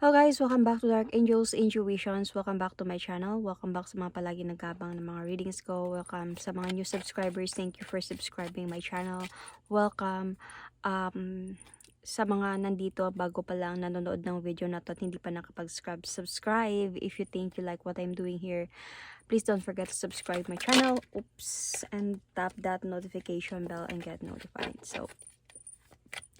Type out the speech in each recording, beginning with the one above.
Hello guys, welcome back to Dark Angels Intuitions. Welcome back to my channel. Welcome back sa mga palagi nagkabang ng mga readings ko. Welcome sa mga new subscribers. Thank you for subscribing my channel. Welcome um, sa mga nandito bago pa lang nanonood ng video na to at hindi pa nakapag-subscribe. Subscribe if you think you like what I'm doing here. Please don't forget to subscribe my channel. Oops. And tap that notification bell and get notified. So,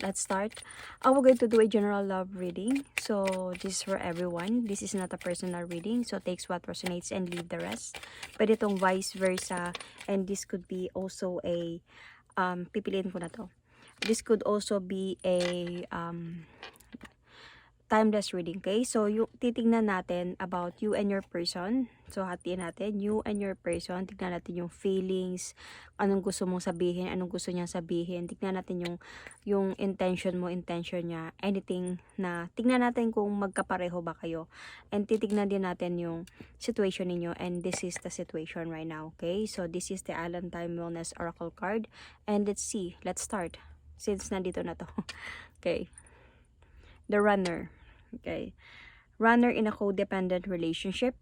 let's start. Uh, we're going to do a general love reading. So, this is for everyone. This is not a personal reading. So, takes what resonates and leave the rest. Pwede itong vice versa. And this could be also a, um, pipiliin ko na to. This could also be a, um, timeless reading, okay? So, yung titingnan natin about you and your person. So, hatiin natin, you and your person. Tignan natin yung feelings, anong gusto mong sabihin, anong gusto niyang sabihin. Tignan natin yung, yung intention mo, intention niya. Anything na, tignan natin kung magkapareho ba kayo. And titignan din natin yung situation ninyo. And this is the situation right now, okay? So, this is the Alan Time Wellness Oracle card. And let's see, let's start. Since nandito na to. okay. The Runner. Okay. Runner in a codependent relationship.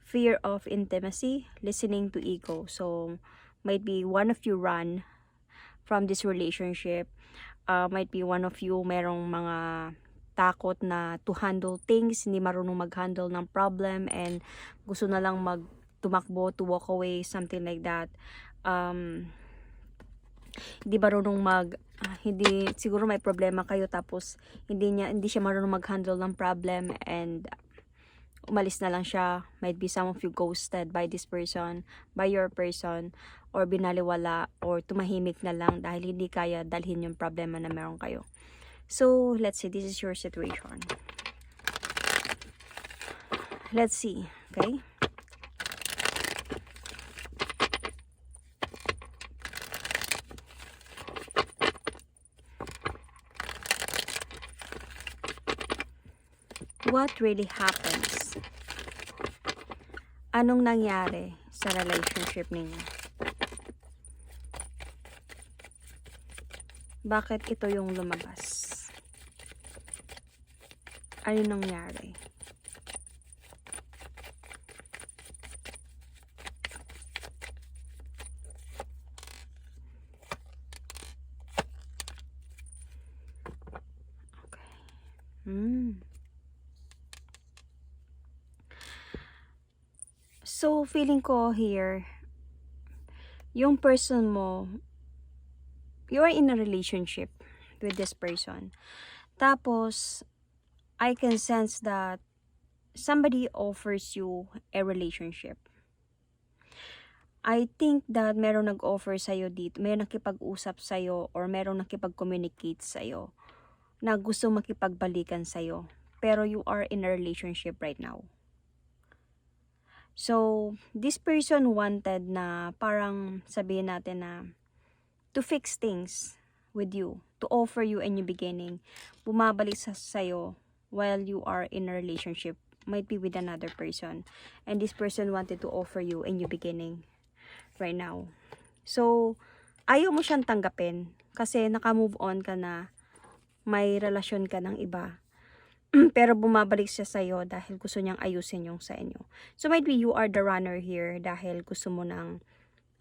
Fear of intimacy. Listening to ego. So, might be one of you run from this relationship. Uh, might be one of you merong mga takot na to handle things, hindi marunong mag-handle ng problem and gusto na lang mag tumakbo to walk away, something like that. Um, hindi marunong mag ah, hindi siguro may problema kayo tapos hindi niya hindi siya marunong mag-handle ng problem and umalis na lang siya. Might be some of you ghosted by this person by your person or binaliwala or tumahimik na lang dahil hindi kaya dalhin yung problema na meron kayo. So let's see this is your situation. Let's see okay what really happens? Anong nangyari sa relationship ninyo? Bakit ito yung lumabas? Ano nangyari? Okay. Hmm. So, feeling ko here, yung person mo, you are in a relationship with this person. Tapos, I can sense that somebody offers you a relationship. I think that meron nag-offer sa'yo dito, meron nakipag-usap sa'yo or meron nakipag-communicate sa'yo na gusto makipagbalikan sa'yo. Pero you are in a relationship right now. So, this person wanted na parang sabihin natin na to fix things with you, to offer you a new beginning. Bumabalik sa sayo while you are in a relationship, might be with another person. And this person wanted to offer you a new beginning right now. So, ayaw mo siyang tanggapin kasi naka-move on ka na, may relasyon ka ng iba pero bumabalik siya sa'yo dahil gusto niyang ayusin yung sa inyo. So, might be you are the runner here dahil gusto mo nang,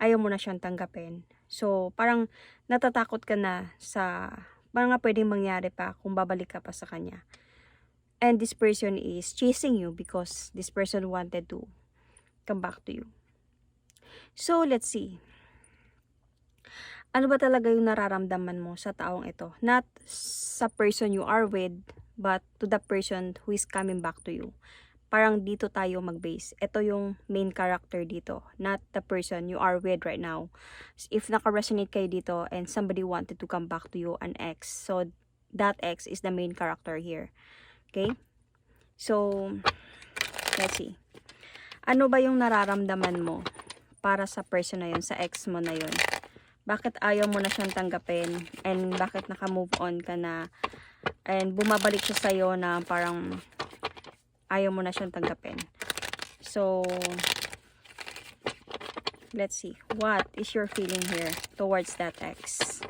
ayaw mo na siyang tanggapin. So, parang natatakot ka na sa mga pwedeng mangyari pa kung babalik ka pa sa kanya. And this person is chasing you because this person wanted to come back to you. So, let's see. Ano ba talaga yung nararamdaman mo sa taong ito? Not sa person you are with, but to the person who is coming back to you. Parang dito tayo mag-base. Ito yung main character dito, not the person you are with right now. If naka-resonate kayo dito and somebody wanted to come back to you, an ex. So, that ex is the main character here. Okay? So, let's see. Ano ba yung nararamdaman mo para sa person na yun, sa ex mo na yun? Bakit ayaw mo na siyang tanggapin? And bakit naka-move on ka na? And bumabalik siya sa'yo na parang ayaw mo na siyang tanggapin. So, let's see. What is your feeling here towards that ex?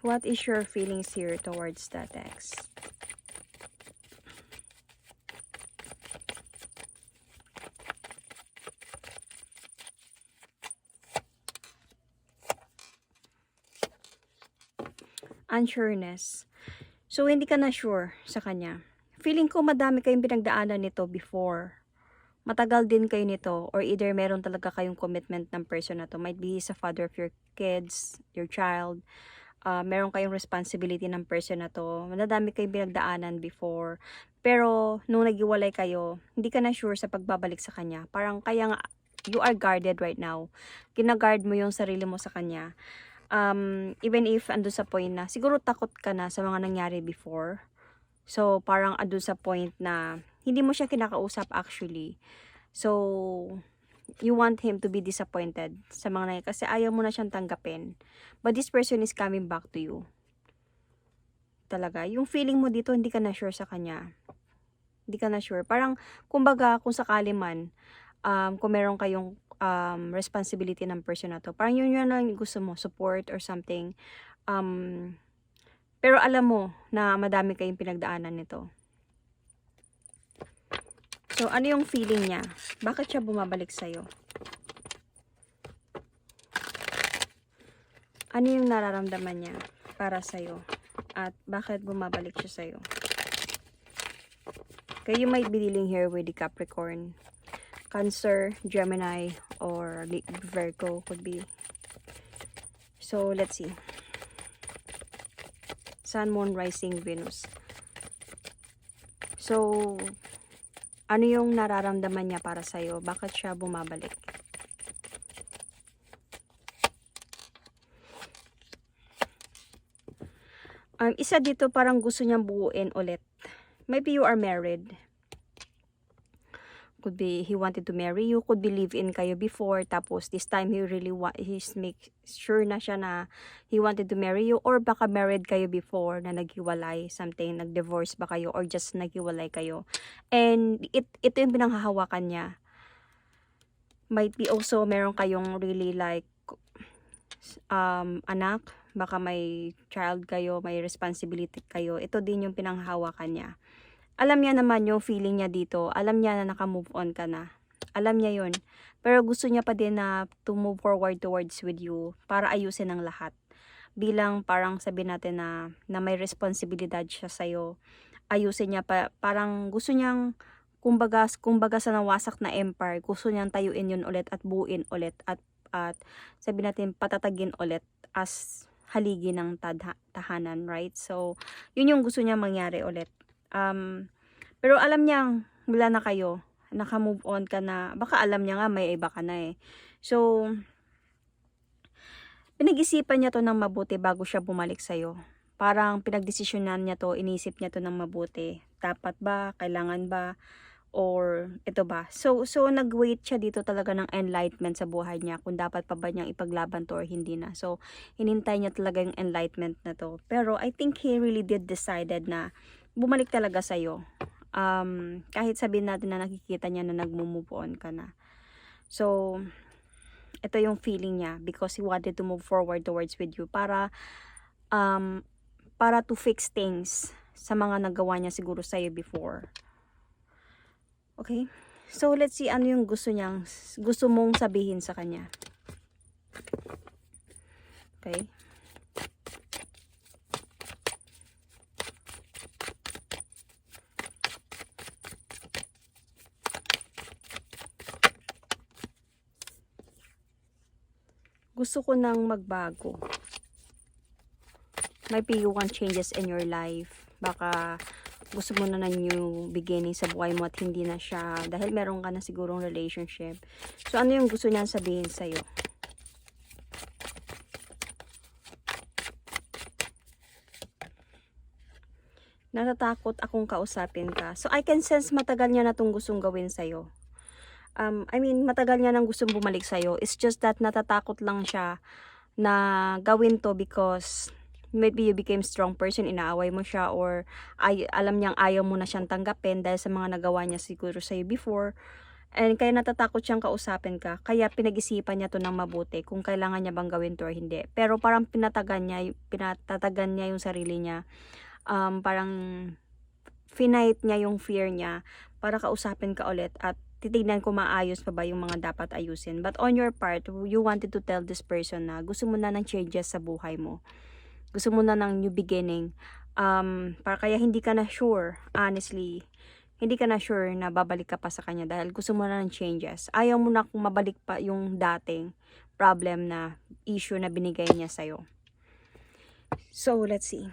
What is your feelings here towards that ex? Unsureness. So, hindi ka na sure sa kanya. Feeling ko madami kayong pinagdaanan nito before. Matagal din kayo nito or either meron talaga kayong commitment ng person na to. Might be he's a father of your kids, your child. Uh, meron kayong responsibility ng person na to. Madami kayong pinagdaanan before. Pero, nung nagiwalay kayo, hindi ka na sure sa pagbabalik sa kanya. Parang kaya nga, you are guarded right now. Ginaguard mo yung sarili mo sa kanya um, even if ando sa point na, siguro takot ka na sa mga nangyari before. So, parang ando sa point na, hindi mo siya kinakausap actually. So, you want him to be disappointed sa mga nangyari. Kasi ayaw mo na siyang tanggapin. But this person is coming back to you. Talaga. Yung feeling mo dito, hindi ka na sure sa kanya. Hindi ka na sure. Parang, kumbaga, kung sakali man, um, kung meron kayong um, responsibility ng person na to. Parang yun yun lang gusto mo, support or something. Um, pero alam mo na madami kayong pinagdaanan nito. So, ano yung feeling niya? Bakit siya bumabalik sa'yo? Ano yung nararamdaman niya para sa'yo? At bakit bumabalik siya sa'yo? Okay, you might be dealing here with the Capricorn. Cancer, Gemini, or Virgo could be. So, let's see. Sun, Moon, Rising, Venus. So, ano yung nararamdaman niya para sa'yo? Bakit siya bumabalik? Um, isa dito parang gusto niyang buuin ulit. Maybe you are married could be he wanted to marry you could be live-in kayo before tapos this time he really want he's make sure na siya na he wanted to marry you or baka married kayo before na naghiwalay something nag-divorce ba kayo or just naghiwalay kayo. And it ito yung pinanghahawakan niya. Might be also meron kayong really like um anak baka may child kayo may responsibility kayo. Ito din yung pinanghahawakan niya alam niya naman yung feeling niya dito. Alam niya na naka-move on ka na. Alam niya yon Pero gusto niya pa din na to move forward towards with you para ayusin ang lahat. Bilang parang sabi natin na, na may responsibilidad siya sa'yo. Ayusin niya pa, parang gusto niyang kumbaga, kumbaga sa nawasak na empire, gusto niyang tayuin yun ulit at buuin ulit at, at sabi natin patatagin ulit as haligi ng tadha, tahanan, right? So, yun yung gusto niya mangyari ulit. Um, pero alam niya, wala na kayo. Naka-move on ka na. Baka alam niya nga, may iba ka na eh. So, pinag-isipan niya to ng mabuti bago siya bumalik sa'yo. Parang pinagdesisyonan niya to, inisip niya to ng mabuti. Dapat ba? Kailangan ba? or ito ba? So, so nag-wait siya dito talaga ng enlightenment sa buhay niya kung dapat pa ba niyang ipaglaban to or hindi na. So, hinintay niya talaga yung enlightenment na to. Pero I think he really did decided na bumalik talaga sa'yo. Um, kahit sabihin natin na nakikita niya na nagmo-move on ka na. So, ito yung feeling niya because he wanted to move forward towards with you para um, para to fix things sa mga nagawa niya siguro sa'yo before. Okay? So, let's see ano yung gusto niyang, gusto mong sabihin sa kanya. Okay? Gusto ko nang magbago. May be you want changes in your life. Baka gusto mo na ng new beginning sa buhay mo at hindi na siya dahil meron ka na sigurong relationship. So, ano yung gusto niya sabihin sa'yo? Natatakot akong kausapin ka. So, I can sense matagal niya na itong gustong gawin sa'yo um, I mean, matagal niya nang gustong bumalik sa'yo. It's just that natatakot lang siya na gawin to because maybe you became strong person, inaaway mo siya or ay, alam niyang ayaw mo na siyang tanggapin dahil sa mga nagawa niya siguro sa'yo before. And kaya natatakot siyang kausapin ka. Kaya pinag-isipan niya to ng mabuti kung kailangan niya bang gawin to or hindi. Pero parang pinatagan niya, pinatatagan niya yung sarili niya. Um, parang finite niya yung fear niya para kausapin ka ulit at titignan kung maayos pa ba yung mga dapat ayusin. But on your part, you wanted to tell this person na gusto mo na ng changes sa buhay mo. Gusto mo na ng new beginning. Um, para kaya hindi ka na sure, honestly, hindi ka na sure na babalik ka pa sa kanya dahil gusto mo na ng changes. Ayaw mo na kung mabalik pa yung dating problem na issue na binigay niya sa'yo. So, let's see.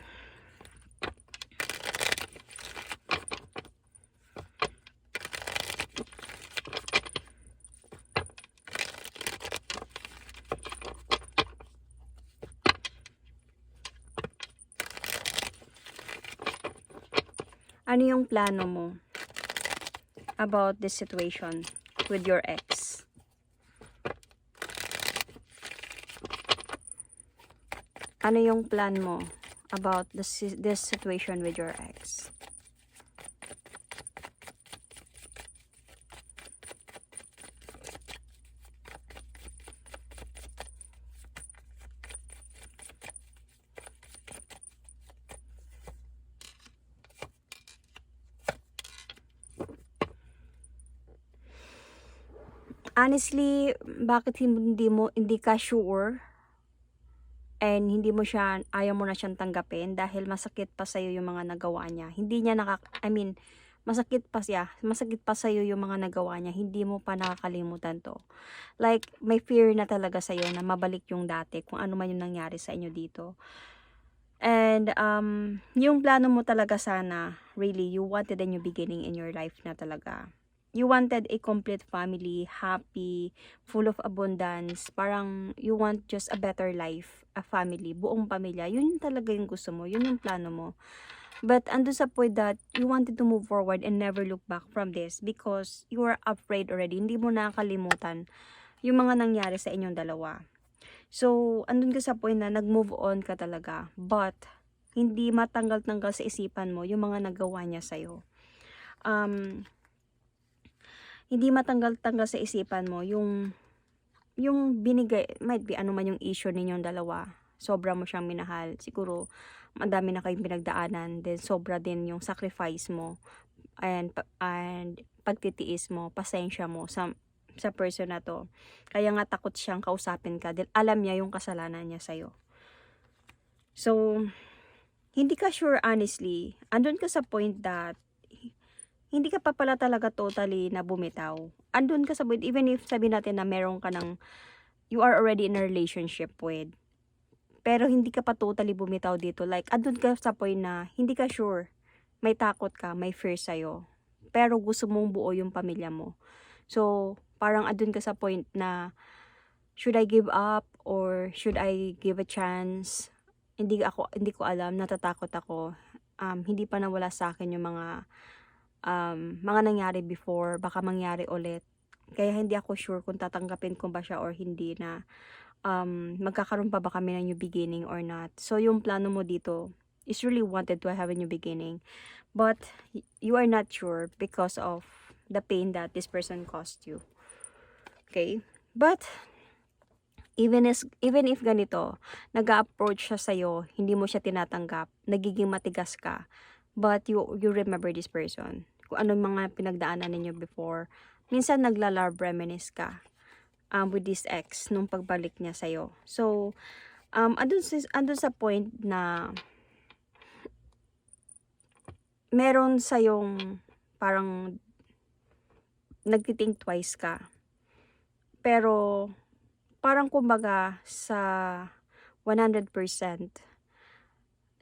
Ano yung plano mo about this situation with your ex? Ano yung plan mo about this, this situation with your ex? Honestly, bakit hindi mo hindi ka sure and hindi mo siya ayaw mo na siyang tanggapin dahil masakit pa sa yung mga nagawa niya. Hindi niya nakak I mean, masakit pa siya, masakit pa sa yung mga nagawa niya. Hindi mo pa nakakalimutan 'to. Like may fear na talaga sa na mabalik yung dati kung ano man yung nangyari sa inyo dito. And um yung plano mo talaga sana, really you wanted a new beginning in your life na talaga you wanted a complete family, happy, full of abundance. Parang you want just a better life, a family, buong pamilya. Yun yung talaga yung gusto mo, yun yung plano mo. But ando sa point that you wanted to move forward and never look back from this because you are afraid already. Hindi mo nakakalimutan yung mga nangyari sa inyong dalawa. So, andun ka sa point na nag-move on ka talaga. But, hindi matanggal-tanggal sa isipan mo yung mga nagawa niya sa'yo. Um, hindi matanggal-tanggal sa isipan mo yung yung binigay, might be ano man yung issue ninyong dalawa. Sobra mo siyang minahal. Siguro, madami na kayong pinagdaanan. Then, sobra din yung sacrifice mo. And, and pagtitiis mo, pasensya mo sa, sa person na to. Kaya nga takot siyang kausapin ka. Dahil alam niya yung kasalanan niya sa'yo. So, hindi ka sure honestly. Andun ka sa point that hindi ka pa pala talaga totally na bumitaw. Andun ka sa point, even if sabi natin na meron ka ng, you are already in a relationship with, pero hindi ka pa totally bumitaw dito. Like, andun ka sa point na hindi ka sure. May takot ka, may fear sa'yo. Pero gusto mong buo yung pamilya mo. So, parang andun ka sa point na, should I give up or should I give a chance? Hindi ako hindi ko alam, natatakot ako. Um, hindi pa nawala sa akin yung mga um, mga nangyari before, baka mangyari ulit. Kaya hindi ako sure kung tatanggapin ko ba siya or hindi na um, magkakaroon pa ba kami ng new beginning or not. So, yung plano mo dito is really wanted to have a new beginning. But, you are not sure because of the pain that this person caused you. Okay? But, even if, even if ganito, nag approach siya sa'yo, hindi mo siya tinatanggap, nagiging matigas ka, but you, you remember this person kung ano mga pinagdaanan ninyo before. Minsan nagla-love reminisce ka um, with this ex nung pagbalik niya sa'yo. So, um, andun, sa, andun sa point na meron sa'yong parang nagtithink twice ka. Pero, parang kumbaga sa 100%,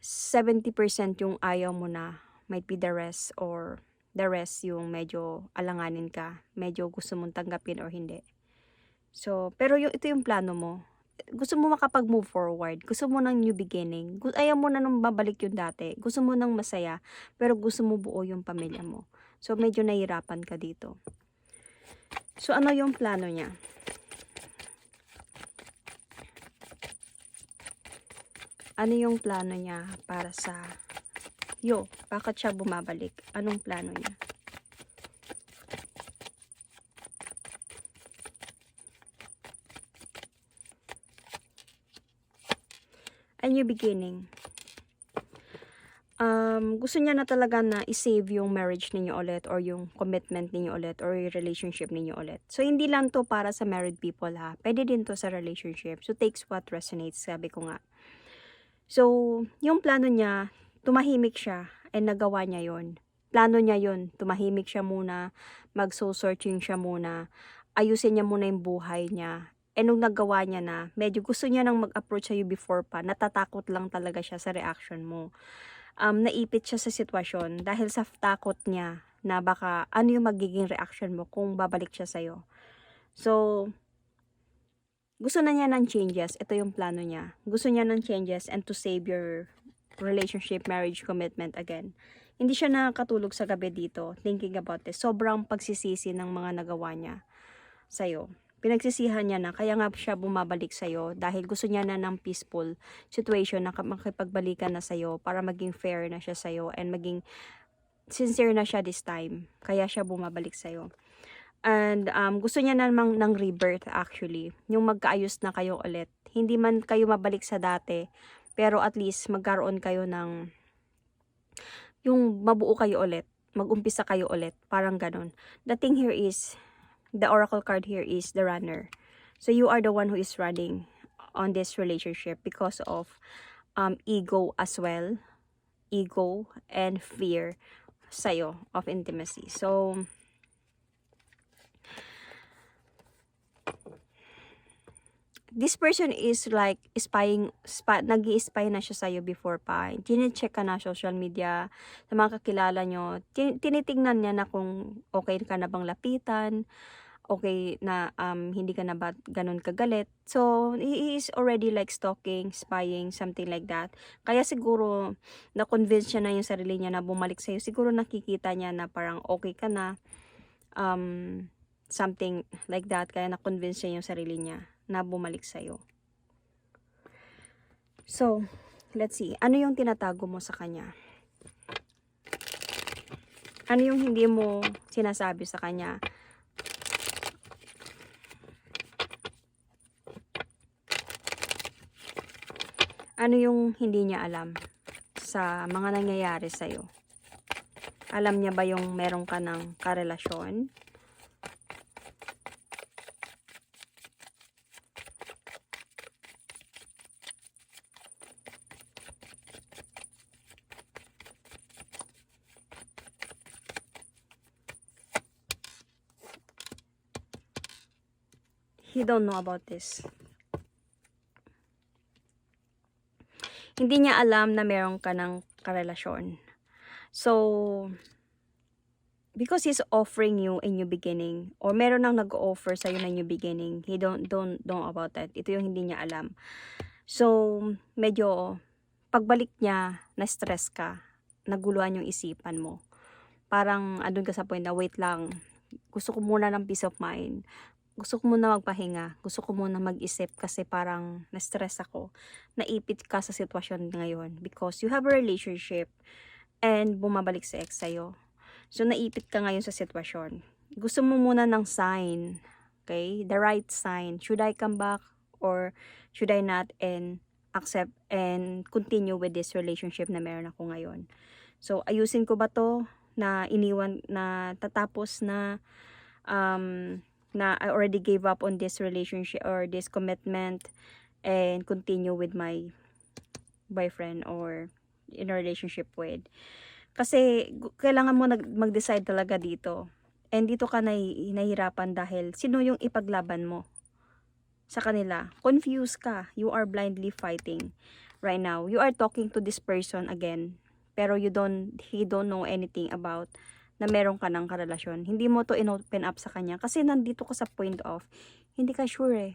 70% yung ayaw mo na might be the rest or the rest yung medyo alanganin ka, medyo gusto mong tanggapin or hindi. So, pero yung, ito yung plano mo. Gusto mo makapag-move forward. Gusto mo ng new beginning. Ayaw mo na nung babalik yung dati. Gusto mo ng masaya. Pero gusto mo buo yung pamilya mo. So, medyo nahirapan ka dito. So, ano yung plano niya? Ano yung plano niya para sa Yo, bakit siya bumabalik? Anong plano niya? A new beginning. Um, gusto niya na talaga na i-save yung marriage ninyo ulit or yung commitment ninyo ulit or yung relationship ninyo ulit. So, hindi lang to para sa married people ha. Pwede din to sa relationship. So, takes what resonates, sabi ko nga. So, yung plano niya, tumahimik siya and nagawa niya yon Plano niya yon tumahimik siya muna, mag-soul searching siya muna, ayusin niya muna yung buhay niya. And nung nagawa niya na, medyo gusto niya nang mag-approach sa'yo before pa, natatakot lang talaga siya sa reaction mo. Um, naipit siya sa sitwasyon dahil sa takot niya na baka ano yung magiging reaction mo kung babalik siya sa'yo. So, gusto na niya ng changes. Ito yung plano niya. Gusto niya ng changes and to save your relationship, marriage, commitment again. Hindi siya nakakatulog sa gabi dito thinking about this. Sobrang pagsisisi ng mga nagawa niya sa'yo. Pinagsisihan niya na, kaya nga siya bumabalik sa'yo dahil gusto niya na ng peaceful situation na makipagbalikan na sa'yo para maging fair na siya sa'yo and maging sincere na siya this time. Kaya siya bumabalik sa'yo. And um, gusto niya namang ng rebirth actually. Yung magkaayos na kayo ulit. Hindi man kayo mabalik sa dati, pero at least magkaroon kayo ng yung mabuo kayo ulit. Mag-umpisa kayo ulit. Parang ganun. The thing here is, the oracle card here is the runner. So you are the one who is running on this relationship because of um, ego as well. Ego and fear sa'yo of intimacy. So, this person is like spying, spy, nag spy na siya sa'yo before pa. Tine-check ka na social media, sa mga kakilala nyo. Tin- tinitingnan niya na kung okay ka na bang lapitan, okay na um, hindi ka na ba ganun kagalit. So, he is already like stalking, spying, something like that. Kaya siguro, na-convince siya na yung sarili niya na bumalik sa'yo. Siguro nakikita niya na parang okay ka na. Um, something like that. Kaya na-convince siya yung sarili niya na bumalik sa'yo. So, let's see. Ano yung tinatago mo sa kanya? Ano yung hindi mo sinasabi sa kanya? Ano yung hindi niya alam sa mga nangyayari sa'yo? Alam niya ba yung meron ka ng karelasyon? He don't know about this. Hindi niya alam na meron ka ng karelasyon. So, because he's offering you a new beginning or meron nang nag-offer sa na new beginning, he don't don't know about that. Ito yung hindi niya alam. So, medyo pagbalik niya, na-stress ka, naguluhan yung isipan mo. Parang andun ka sa point na wait lang, gusto ko muna ng peace of mind. Gusto ko muna magpahinga. Gusto ko muna mag-isip kasi parang na-stress ako. Naipit ka sa sitwasyon ngayon because you have a relationship and bumabalik sa ex sa'yo. So, naipit ka ngayon sa sitwasyon. Gusto mo muna ng sign. Okay? The right sign. Should I come back or should I not and accept and continue with this relationship na meron ako ngayon. So, ayusin ko ba to na iniwan na tatapos na um, na I already gave up on this relationship or this commitment and continue with my boyfriend or in a relationship with. Kasi kailangan mo mag-decide talaga dito. And dito ka nahi- nahihirapan dahil sino yung ipaglaban mo sa kanila. Confused ka. You are blindly fighting right now. You are talking to this person again. Pero you don't, he don't know anything about na meron ka ng karelasyon. Hindi mo to in-open up sa kanya kasi nandito ka sa point of hindi ka sure eh.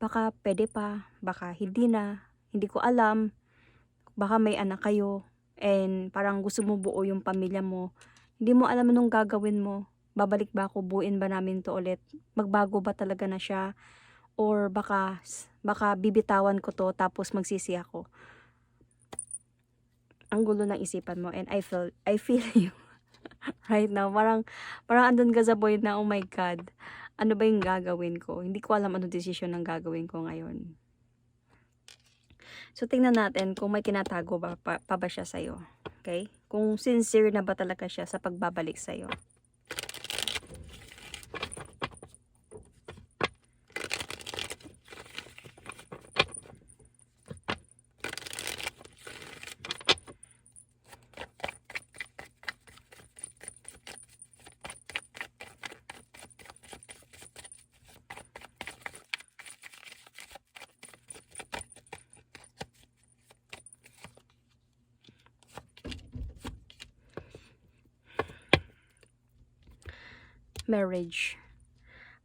Baka pwede pa, baka hindi na, hindi ko alam. Baka may anak kayo and parang gusto mo buo yung pamilya mo. Hindi mo alam anong gagawin mo. Babalik ba ako? Buuin ba namin to ulit? Magbago ba talaga na siya? Or baka, baka bibitawan ko to tapos magsisi ako. Ang gulo ng isipan mo and I feel, I feel you right now. Parang, parang andun ka sa point na, oh my God, ano ba yung gagawin ko? Hindi ko alam ano decision ng gagawin ko ngayon. So, tingnan natin kung may tinatago ba, pa, pa ba siya sa'yo. Okay? Kung sincere na ba talaga siya sa pagbabalik sa'yo. Marriage.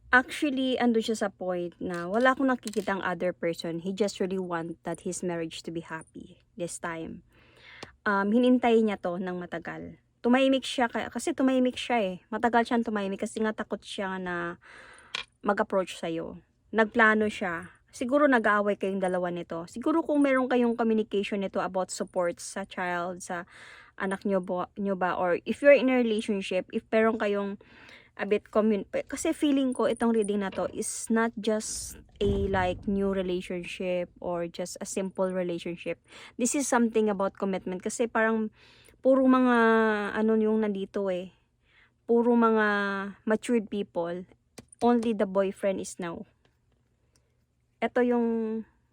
Actually, ando siya sa point na wala akong nakikitang other person. He just really want that his marriage to be happy this time. Um, hinintay niya to ng matagal. Tumahimik siya, ka- kasi tumahimik siya eh. Matagal siyang tumahimik kasi nga takot siya na mag-approach sa'yo. Nagplano siya. Siguro nag-aaway kayong dalawa nito. Siguro kung meron kayong communication nito about support sa child, sa anak nyo ba, nyo ba or if you're in a relationship, if meron kayong a bit commun kasi feeling ko itong reading na to is not just a like new relationship or just a simple relationship. This is something about commitment kasi parang puro mga ano yung nandito eh. Puro mga matured people. Only the boyfriend is now. Ito yung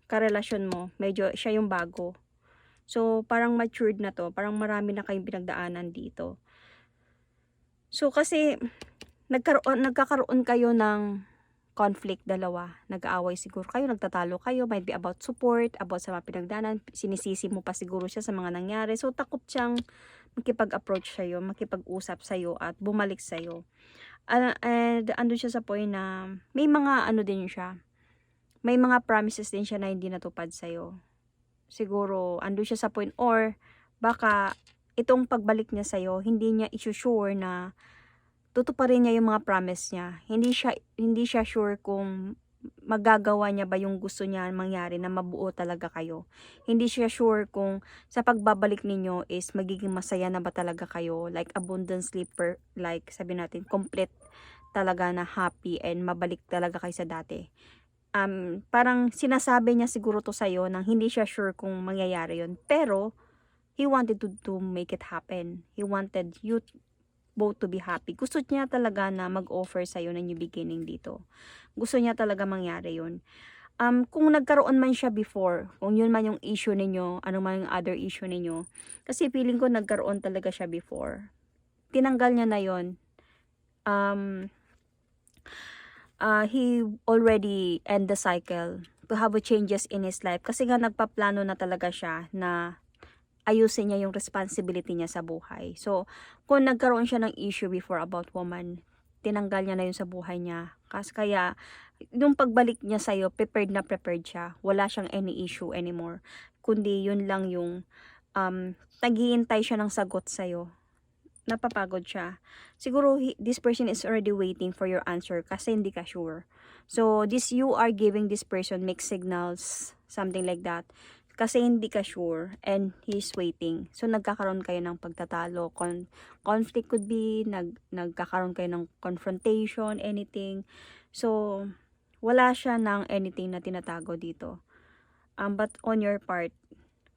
karelasyon mo. Medyo siya yung bago. So, parang matured na to. Parang marami na kayong pinagdaanan dito. So, kasi nagkaroon, nagkakaroon kayo ng conflict dalawa. Nag-aaway siguro kayo, nagtatalo kayo, might be about support, about sa mga pinagdanan, sinisisi mo pa siguro siya sa mga nangyari. So, takot siyang makipag-approach sa'yo, makipag-usap sa'yo at bumalik sa'yo. Uh, and ando siya sa point na may mga ano din siya, may mga promises din siya na hindi natupad sa'yo. Siguro, ando siya sa point or baka itong pagbalik niya sa'yo, hindi niya isusure na tutuparin niya yung mga promise niya. Hindi siya hindi siya sure kung magagawa niya ba yung gusto niya mangyari na mabuo talaga kayo. Hindi siya sure kung sa pagbabalik ninyo is magiging masaya na ba talaga kayo. Like abundant sleeper, like sabi natin, complete talaga na happy and mabalik talaga kayo sa dati. Um, parang sinasabi niya siguro to sa'yo nang hindi siya sure kung mangyayari yon Pero, he wanted to, to make it happen. He wanted you both to be happy. Gusto niya talaga na mag-offer sa'yo ng new beginning dito. Gusto niya talaga mangyari yun. Um, kung nagkaroon man siya before, kung yun man yung issue ninyo, ano man yung other issue ninyo, kasi feeling ko nagkaroon talaga siya before. Tinanggal niya na yon Um, uh, he already end the cycle to have a changes in his life. Kasi nga nagpaplano na talaga siya na ayusin niya yung responsibility niya sa buhay. So, kung nagkaroon siya ng issue before about woman, tinanggal niya na yun sa buhay niya. Kasi kaya, nung pagbalik niya sa'yo, prepared na prepared siya. Wala siyang any issue anymore. Kundi yun lang yung um, naghihintay siya ng sagot sa'yo. Napapagod siya. Siguro, he, this person is already waiting for your answer kasi hindi ka sure. So, this you are giving this person mixed signals, something like that kasi hindi ka sure and he's waiting. So, nagkakaroon kayo ng pagtatalo. Con conflict could be, nag nagkakaroon kayo ng confrontation, anything. So, wala siya ng anything na tinatago dito. Um, but on your part,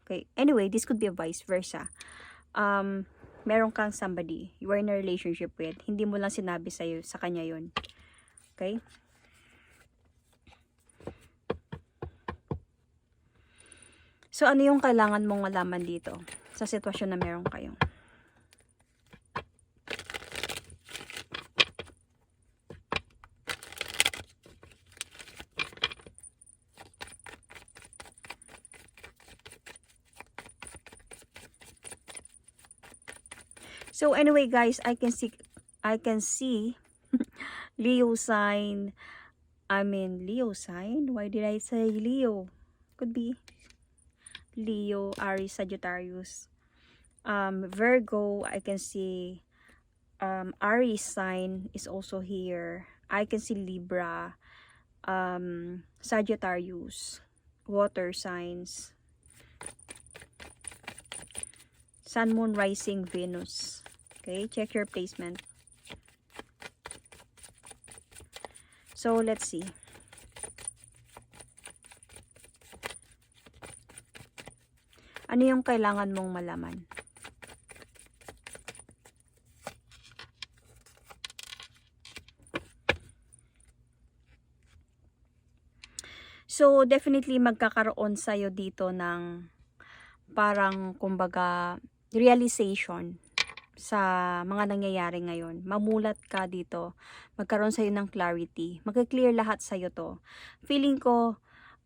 okay, anyway, this could be vice versa. Um, meron kang somebody, you are in a relationship with, hindi mo lang sinabi sa'yo, sa kanya yon Okay? So, ano yung kailangan mong malaman dito sa sitwasyon na meron kayo? So anyway guys, I can see I can see Leo sign. I mean Leo sign. Why did I say Leo? Could be Leo, Aries, Sagittarius. Um, Virgo, I can see um, Aries sign is also here. I can see Libra, um, Sagittarius, water signs, Sun, Moon, Rising, Venus. Okay, check your placement. So, let's see. Ano yung kailangan mong malaman? So, definitely magkakaroon sa'yo dito ng parang, kumbaga, realization sa mga nangyayari ngayon. Mamulat ka dito. Magkaroon sa'yo ng clarity. Magka-clear lahat sa'yo to. Feeling ko,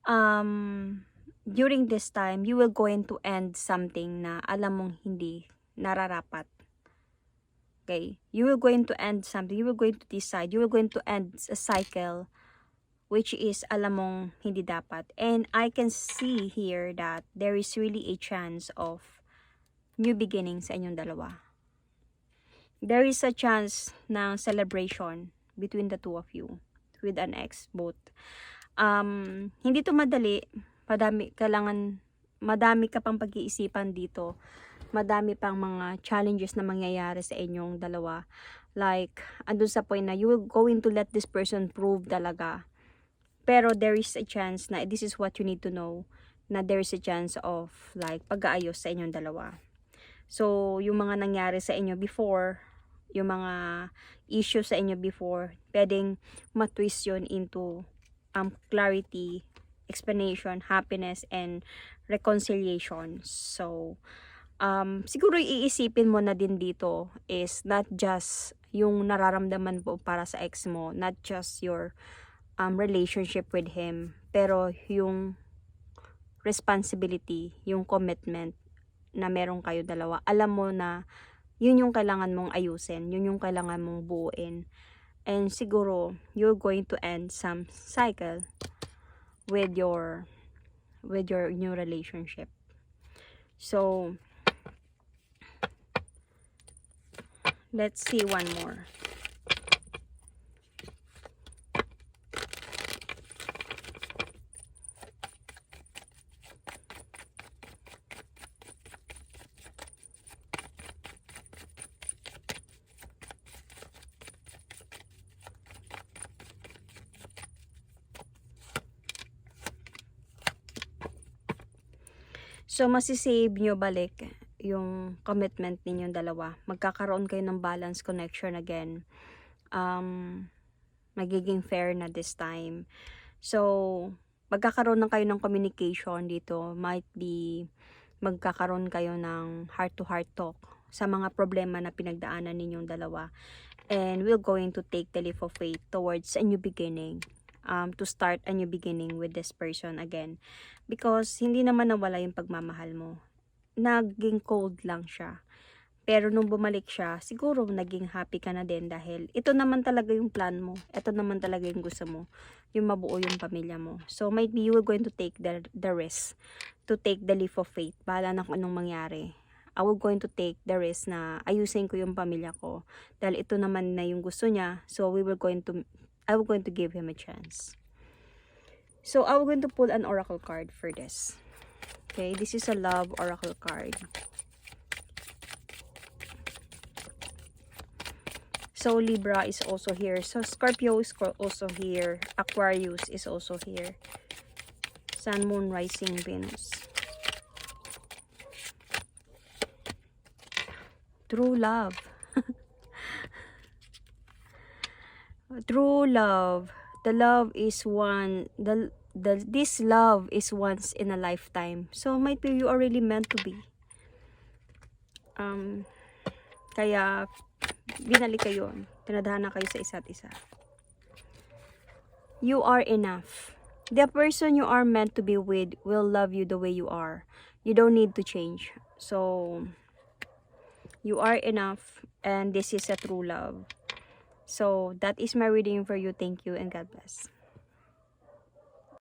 um, during this time, you will going to end something na alam mong hindi nararapat. Okay? You will going to end something. You will going to decide. You will going to end a cycle which is alam mong hindi dapat. And I can see here that there is really a chance of new beginning sa inyong dalawa. There is a chance ng celebration between the two of you with an ex both. Um, hindi to madali. Madami, kailangan, madami ka pang pag-iisipan dito. Madami pang mga challenges na mangyayari sa inyong dalawa. Like, andun sa point na you will going to let this person prove talaga pero there is a chance na this is what you need to know na there is a chance of like pag-aayos sa inyong dalawa. So, yung mga nangyari sa inyo before, yung mga issues sa inyo before, pwedeng matwist yun into um, clarity, explanation, happiness, and reconciliation. So, um, siguro iisipin mo na din dito is not just yung nararamdaman po para sa ex mo, not just your um, relationship with him, pero yung responsibility, yung commitment na meron kayo dalawa, alam mo na yun yung kailangan mong ayusin, yun yung kailangan mong buuin. And siguro, you're going to end some cycle with your with your new relationship. So, let's see one more. So, masisave nyo balik yung commitment ninyong dalawa. Magkakaroon kayo ng balance connection again. Um, magiging fair na this time. So, magkakaroon ng kayo ng communication dito. Might be, magkakaroon kayo ng heart-to-heart talk sa mga problema na pinagdaanan ninyong dalawa. And we're going to take the leap of faith towards a new beginning um, to start a new beginning with this person again. Because hindi naman nawala yung pagmamahal mo. Naging cold lang siya. Pero nung bumalik siya, siguro naging happy ka na din dahil ito naman talaga yung plan mo. Ito naman talaga yung gusto mo. Yung mabuo yung pamilya mo. So, might be you were going to take the, the risk. To take the leap of faith. Bahala na kung anong mangyari. I will going to take the risk na ayusin ko yung pamilya ko. Dahil ito naman na yung gusto niya. So, we will going to I will going to give him a chance. So, I will going to pull an oracle card for this. Okay, this is a love oracle card. So, Libra is also here. So, Scorpio is also here. Aquarius is also here. Sun, Moon, Rising, Venus. True love. True love. The love is one the the this love is once in a lifetime. So might be you are really meant to be. Um kaya binalik kayo. Tinadhana kayo sa isa't isa. You are enough. The person you are meant to be with will love you the way you are. You don't need to change. So you are enough and this is a true love So, that is my reading for you. Thank you and God bless.